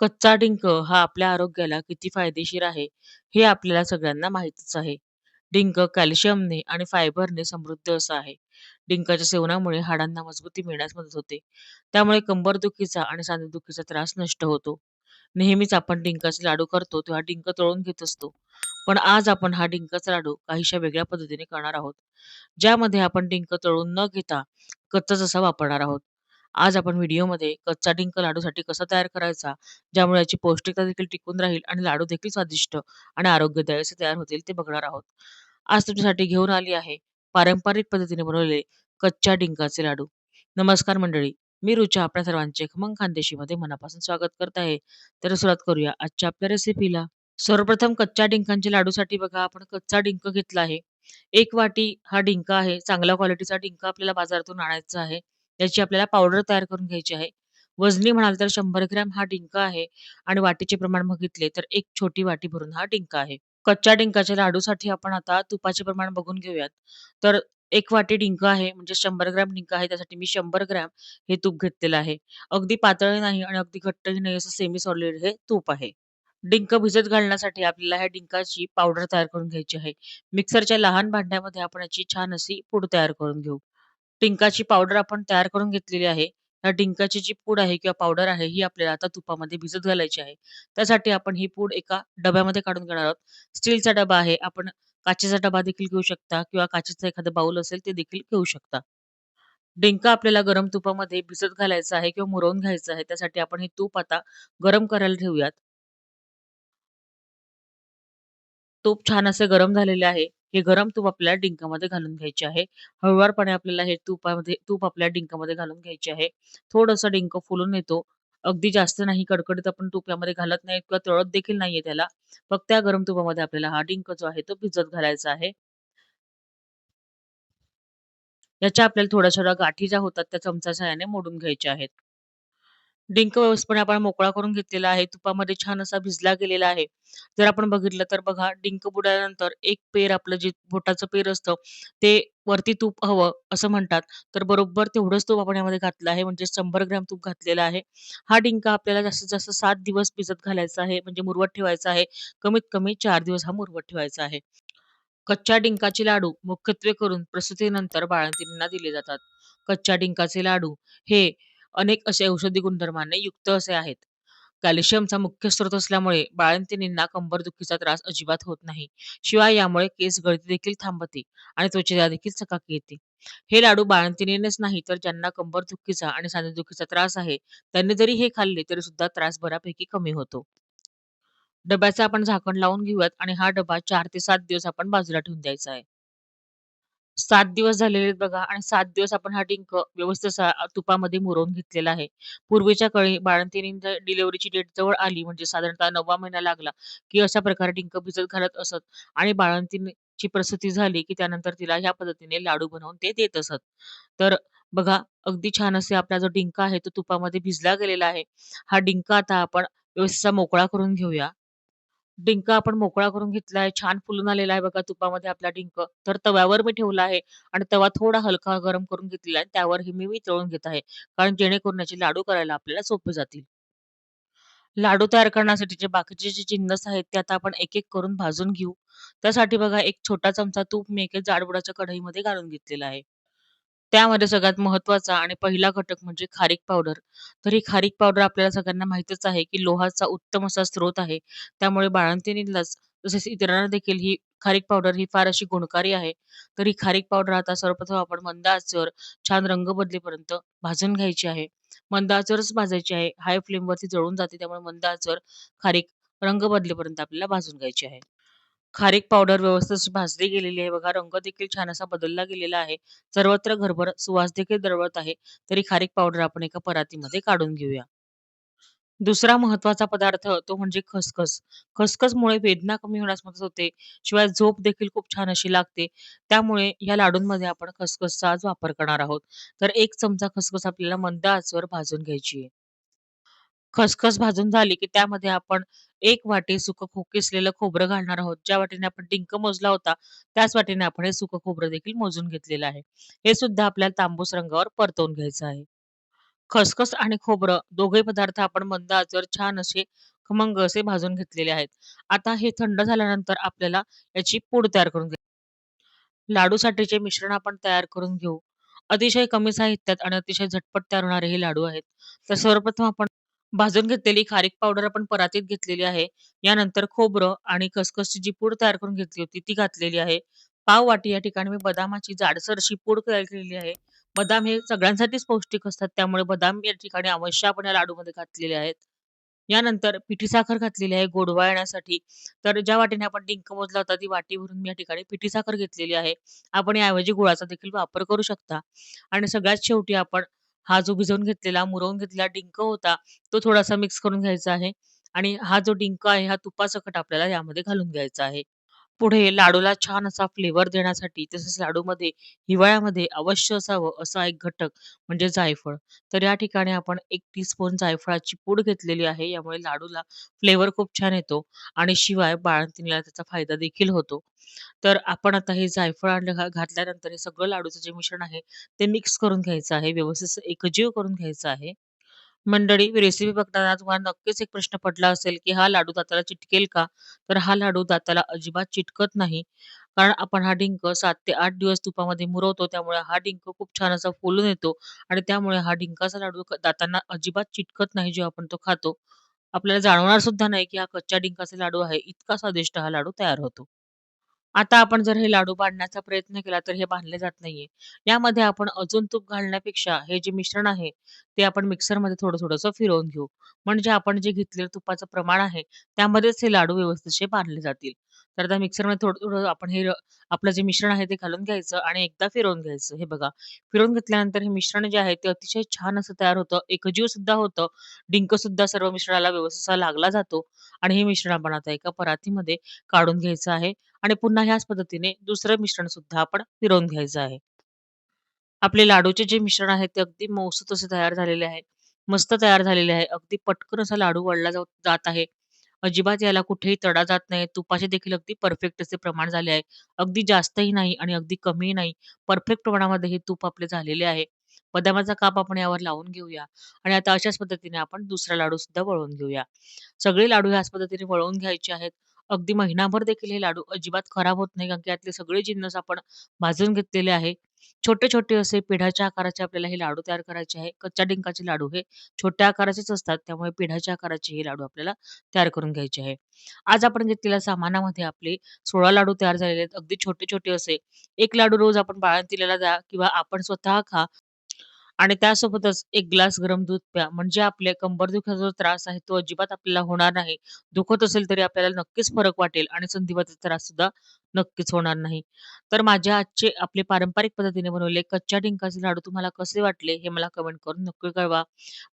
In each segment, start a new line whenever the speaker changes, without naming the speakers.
कच्चा डिंक हा आपल्या आरोग्याला किती फायदेशीर आहे, हे आपल्याला सगळ्यांना माहितच आहे. डिंक कॅल्शियमने आणि फायबरने समृद्ध असा आहे. डिंकाच्या सेवनामुळे हाडांना मजबूती मिळण्यास मदत होते. त्यामुळे कंबरदुखीचा आणि सांधेदुखीचा त्रास नष्ट होतो. नेहमीच आपण डिंकाचे लाडू करतो तेव्हा डिंक तळून घेत असतो. पण आज आपण हा डिंकाचा लाडू काहीशा वेगळ्या पद्धतीने करणार आहोत. ज्यामध्ये आपण डिंक तळून न घेता कच्चा जसा वापरणार आहोत. आज आपण व्हिडिओमध्ये कच्चा डिंक लाडूसाठी कसा तयार करायचा, ज्यामुळे याची पौष्टिकता देखील टिकून राहील आणि लाडू देखील स्वादिष्ट आणि आरोग्यदायी असे तयार होतील ते बघणार आहोत. आज तुमच्यासाठी घेऊन आली आहे पारंपरिक पद्धतीने बनवलेले कच्च्या डिंकाचे लाडू. नमस्कार मंडळी, मी रुचा आपल्या सर्वांचे खमंग खानदेशीमध्ये मनापासून स्वागत करत आहे. तर सुरुवात करूया आजच्या आपल्या रेसिपीला. सर्वप्रथम कच्च्या डिंकांच्या लाडूसाठी बघा आपण कच्चा डिंक घेतला आहे. एक वाटी हा डिंक आहे. चांगल्या क्वालिटीचा डिंक आपल्याला बाजारातून आणायचा आहे. याची आपल्याला पावडर तयार करून घ्यायची आहे. वजनी म्हणाल तर शंभर ग्रॅम हा डिंक आहे आणि वाटीचे प्रमाण बघितले तर एक छोटी वाटी भरून हा डिंक आहे. कच्च्या डिंकाच्या लाडूसाठी आपण आता तुपाचे प्रमाण बघून घेऊयात. तर एक वाटी डिंक आहे म्हणजे शंभर ग्रॅम डिंक आहे त्यासाठी मी शंभर ग्रॅम हे तूप घेतलेलं आहे. अगदी पातळ नाही आणि अगदी घट्टही नाही असं सेमी सॉलिड हे तूप आहे. डिंक भिजत घालण्यासाठी आपल्याला ह्या डिंकाची पावडर तयार करून घ्यायची आहे. मिक्सरच्या लहान भांड्यामध्ये आपण याची छान अशी पूड तयार करून घेऊ. डिंकाची पावडर आपण तयार करून घेतलेली आहे. ह्या डिंकाची जी पूड आहे किंवा पावडर आहे ही आपल्याला आता तुपामध्ये भिजत घालायची आहे. त्यासाठी आपण ही पूड एका डब्यामध्ये काढून घेणार आहोत. स्टीलचा डबा आहे. आपण काचेचा डबा देखील घेऊ शकता किंवा काचेचं एखादं बाउल असेल ते देखील घेऊ शकता. डिंक आपल्याला गरम तुपामध्ये भिजत घालायचं आहे किंवा मुरवून घ्यायचं आहे. त्यासाठी आपण हे तूप आता गरम करायला ठेवूयात. तूप छान असे गरम झालेले आहे. हे गरम तूप आपल्याला डिंकामध्ये घालून घ्यायचे आहे. हळुवारपणे आपल्याला हे तुपामध्ये तूप आपल्या डिंकामध्ये घालून घ्यायचे आहे. थोडंसं डिंक फुलून येतो. अगदी जास्त नाही कडकडीत आपण तुपामध्ये घालत नाही किंवा तळत देखील नाहीये त्याला. फक्त त्या गरम तुपामध्ये आपल्याला हा डिंक जो आहे तो भिजत घालायचा आहे. याच्या आपल्याला थोड्या-थोड्या गाठी ज्या होतात त्या चमचा सहाय्याने मोडून घ्यायच्या आहेत. डिंक व्यवस्थितपणे आपण मोकळा करून घेतलेला आहे. तुपामध्ये छान असा भिजला गेलेला आहे. जर आपण बघितलं तर बघा डिंक बुडल्यानंतर एक पेर आपलं जे बोटाचं पेर असतं, ते वरती तूप हवं असं म्हणतात. तर बरोबर तेवढंच तूप आपण यामध्ये घातलं आहे. म्हणजे शंभर ग्रॅम तूप घातलेलं आहे. हा डिंका आपल्याला जास्तीत जास्त सात दिवस भिजत घालायचा आहे. म्हणजे मुरवत ठेवायचा आहे. कमीत कमी चार दिवस हा मुरवत ठेवायचा आहे. कच्च्या डिंकाचे लाडू मुख्यत्वे करून प्रसूतीनंतर बाळंतीणींना दिले जातात. कच्च्या डिंकाचे लाडू हे अनेक असे औषधी गुणधर्मांनी युक्त असे आहेत. कॅल्शियमचा मुख्य स्रोत असल्यामुळे बाळंतीणींना कंबरदुखीचा त्रास अजिबात होत नाही. शिवाय यामुळे केस गळती देखील थांबते आणि त्वचेला देखील चकाकी येते. हे लाडू बाळंतिनीनेच नाही तर ज्यांना कंबरदुखीचा आणि सांधेदुखीचा त्रास आहे, त्यांनी जरी हे खाल्ले तरी सुद्धा त्रास बऱ्यापैकी कमी होतो. डब्याचं आपण झाकण लावून घेऊयात आणि हा डबा 4 ते 7 दिवस आपण बाजूला ठेवून द्यायचा आहे. सात दिवस झालेले आहेत बघा आणि सात दिवस आपण हा डिंक व्यवस्थित तुपामध्ये मुरवून घेतलेला आहे. पूर्वीच्या काळी बाळंतीणींच्या डिलिव्हरीची डेट जवळ आली म्हणजे साधारणतः नववा महिना लागला, की अशा प्रकारे डिंक भिजत घालत असत आणि बाळंतिणीची प्रसूती झाली, की त्यानंतर तिला ह्या पद्धतीने लाडू बनवून ते देत असत. तर बघा अगदी छान असे आपला जो डिंक आहे तो तुपामध्ये भिजला गेलेला आहे. हा डिंक आता आपण व्यवस्थित मोकळा करून घेऊया. डिंक आपण मोकळा करून घेतला आहे. छान फुलून आलेला आहे बघा तुपामध्ये आपला डिंक. तर तव्यावर मी ठेवला आहे आणि तवा थोडा हलका गरम करून घेतलेला आहे. त्यावर हे मी मी तळून घेत आहे. कारण जेणेकरून याचे लाडू करायला आपल्याला सोपे जातील. लाडू तयार करण्यासाठी जे बाकीचे जे जिन्नस आहेत ते आता आपण एक-एक करून भाजून घेऊ. त्यासाठी बघा एक छोटा चमचा तूप मी एका जाडबुडाच्या कढईमध्ये घालून घेतलेला आहे. त्यामध्ये सगळ्यात महत्त्वाचा आणि पहिला घटक म्हणजे खारीक पावडर. तर ही खारीक पावडर आपल्याला सगळ्यांना माहीतच आहे, की लोहाचा उत्तम असा स्रोत आहे. त्यामुळे बाळंतिणीलाच तसेच इतरांना देखील ही खारीक पावडर ही फार अशी गुणकारी आहे. तर ही खारीक पावडर आता सर्वप्रथम आपण मंद आचेवर छान रंग बदलेपर्यंत भाजून घ्यायची आहे. मंद आचेवरच भाजायची आहे. हाय फ्लेमवरती जळून जाते त्यामुळे मंद आचेवर खारीक रंग बदलेपर्यंत आपल्याला भाजून घ्यायची आहे. खारीक पावडर व्यवस्थित भाजली गेलेली आहे बघा. रंग देखील छान असा बदलला गेलेला आहे. सर्वत्र घरभर सुवास देखील दरवळत आहे. तरी खारीक पावडर आपण एका परातीमध्ये काढून घेऊया. दुसरा महत्त्वाचा पदार्थ तो म्हणजे खसखस. खसखसमुळे वेदना कमी होण्यास मदत होते. शिवाय झोप देखील खूप छान अशी लागते. त्यामुळे या लाडूंमध्ये आपण खसखसचा आज वापर करणार आहोत. तर एक चमचा खसखस आपल्याला मंद आजवर भाजून घ्यायची आहे. खसखस भाजून झाली, की त्यामध्ये आपण 1 वाटी सुकं किसलेलं खोबरं घालणार आहोत. ज्या वाटीने आपण डिंक मोजला होता, त्याच वाटीने आपण हे सुकं खोबरं देखील मोजून घेतलेलं आहे. हे सुद्धा आपल्याला तांबूस रंगावर परतवून घ्यायचं आहे. खसखस आणि खोबरं दोघे पदार्थ आपण मंद आचेवर छान असे खमंग असे भाजून घेतलेले आहेत. आता हे थंड झाल्यानंतर आपल्याला याची पूड तयार करून घ्या लाडूसाठीचे मिश्रण आपण तयार करून घेऊ. अतिशय कमी साहित्यात आणि अतिशय झटपट तयार होणारे हे लाडू आहेत. तर सर्वप्रथम आपण भाजून घेतलेली खारीक पावडर आपण परातीत घेतलेली आहे. यानंतर खोबरं आणि खसखसची जी पूड तयार करून घेतली होती ती घातलेली आहे. पाव वाटी या ठिकाणी मी बदामाची जाडसर अशी पूड तयार केलेली आहे. बदाम हे सगळ्यांसाठीच पौष्टिक असतात. त्यामुळे बदाम या ठिकाणी अवश्य आपण या लाडूमध्ये घातलेले आहेत. यानंतर पिठी साखर घातलेली आहे गोडवा येण्यासाठी. तर ज्या वाटीने आपण डिंक मोजला होता ती वाटी भरून मी या ठिकाणी पिठी साखर घेतलेली आहे. आपण याऐवजी गुळाचा देखील वापर करू शकता. आणि सगळ्यात शेवटी आपण हा जो भिजवून घेतलेला, मुरवून घेतलेला डिंक होता, तो थोडासा मिक्स करून घ्यायचा आहे. आणि हा जो डिंक आहे हा तुपासकट आपल्याला यामध्ये घालून घ्यायचा आहे. पुढे लाडूला छान असा फ्लेवर देण्यासाठी तसेच लाडूमध्ये हिवाळ्यामध्ये अवश्य असावं असा एक घटक म्हणजे जायफळ. तर या ठिकाणी आपण एक टी स्पून जायफळाची पूड घेतलेली आहे. यामुळे लाडूला फ्लेवर खूप छान येतो आणि शिवाय बाळंतिणीला त्याचा फायदा देखील होतो. तर आपण आता हे जायफळ आणलं घातल्यानंतर हे सगळं लाडूचं जे मिश्रण आहे ते मिक्स करून घ्यायचं आहे. व्यवस्थित एकजीव करून घ्यायचं आहे. मंडळी रेसिपी बघताना तुम्हाला नक्कीच एक प्रश्न पडला असेल, की हा लाडू दाताला चिटकेल का? तर हा लाडू दाताला अजिबात चिटकत नाही. कारण आपण हा डिंक सात ते आठ दिवस तुपामध्ये मुरवतो. त्यामुळे हा डिंक खूप छान असा फुलून येतो आणि त्यामुळे हा डिंकाचा लाडू दातांना अजिबात चिटकत नाही जेव्हा आपण तो खातो. आपल्याला जाणवणार सुद्धा नाही, की हा कच्च्या डिंकाचा लाडू आहे. इतका स्वादिष्ट हा लाडू तयार होतो. आता आपण जर हे लाडू बांधण्याचा प्रयत्न केला, तर हे बांधले जात नाहीये. यामध्ये आपण अजून तूप घालण्यापेक्षा हे जे मिश्रण आहे, ते आपण मिक्सरमध्ये थोडं-थोडंसं फिरवून घेऊ. म्हणजे आपण जे घेतलेलं तुपाचं प्रमाण आहे, त्यामध्येच हे लाडू व्यवस्थित बांधले जातील. तर आता मिक्सरमध्ये थोडं-थोडं आपण हे आपलं जे मिश्रण आहे ते घालून घ्यायचं आणि एकदा फिरवून घ्यायचं. हे बघा, फिरवून घेतल्यानंतर हे मिश्रण जे आहे ते अतिशय छान असं तयार होतं. एकजीव सुद्धा होतं. डिंक सुद्धा सर्व मिश्रणाला व्यवस्थित लागला जातो आणि हे मिश्रण आपण आता एका परातीमध्ये काढून घ्यायचं आहे आणि पुन्हा ह्याच पद्धतीने दुसरं मिश्रण सुद्धा आपण फिरवून घ्यायचं आहे. आपले लाडूचे जे मिश्रण आहे ते अगदी मऊसूत असे तयार झालेले आहे. मस्त तयार झालेले आहे. अगदी पटकन असा लाडू वळला जात आहे. अजिबात याला कुठेही तडा जात नाही. तुपाचे देखील अगदी परफेक्ट असे प्रमाण झाले आहे. अगदी जास्तही नाही आणि अगदी कमीही नाही. परफेक्ट प्रमाणामध्ये हे तूप आपले झालेले आहे. बदामाचा काप आपण यावर लावून घेऊया आणि आता अशाच पद्धतीने आपण दुसरा लाडू सुद्धा वळवून घेऊया. सगळे लाडू ह्याच पद्धतीने वळवून घ्यायचे आहेत. अगदी महिनाभर देखील हे लाडू अजिबात खराब होत नाही, कारण की यातले सगळे जिन्नस आपण भाजून घेतलेले आहे. छोटे-छोटे असे पिढाच्या आकाराचे आपल्याला हे लाडू तयार करायचे आहे. कच्च्या डिंकाचे लाडू हे छोट्या आकाराचेच असतात. त्यामुळे पिढाच्या आकाराचे हे लाडू आपल्याला तयार करून घ्यायचे आहे. आज आपण घेतलेल्या सामानामध्ये आपले 16 लाडू तयार झालेले आहेत. अगदी छोटे-छोटे असे. एक लाडू रोज आपण बाळंतीणीला द्या किंवा आपण स्वतः खा. आणि त्यासोबतच एक ग्लास गरम दूध प्या. म्हणजे आपल्या कंबरदुखाचा जो त्रास आहे तो अजिबात आपल्याला होणार नाही. दुखत असेल तरी आपल्याला नक्कीच फरक वाटेल आणि संधिवाताचा त्रास सुद्धा नक्कीच होणार नाही. तर माझ्या आजचे आपले पारंपरिक पद्धतीने बनवले कच्च्या डिंकाचे लाडू तुम्हाला कसे वाटले हे मला कमेंट करून नक्की कळवा.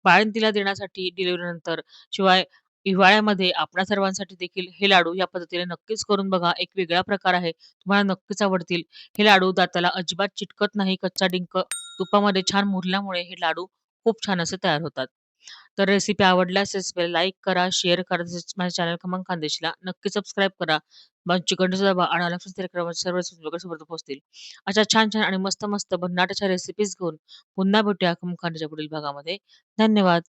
बाळंतीला देण्यासाठी डिलिव्हरीनंतर शिवाय हिवाळ्यामध्ये आपल्या सर्वांसाठी देखील हे लाडू या पद्धतीने नक्कीच करून बघा. एक वेगळा प्रकार आहे. तुम्हाला नक्कीच आवडतील. हे लाडू दाताला अजिबात चिटकत नाही. कच्चा डिंक तुपामध्ये छान मुरल्यामुळे हे लाडू खूप छान असे तयार होतात. तर रेसिपी आवडल्यास रेसिपीला लाईक करा, शेअर करा. तसेच माझ्या चॅनल क्रमांक खानदेशला नक्की सबस्क्राईब करा. बाजूची घंटी दाबा आणि सर्व पोहोचतील. अशा छान-छान आणि मस्त-मस्त भन्नाट अशा रेसिपीज घेऊन पुन्हा भेटूया खमंग खानदेशच्या पुढील भागामध्ये. धन्यवाद.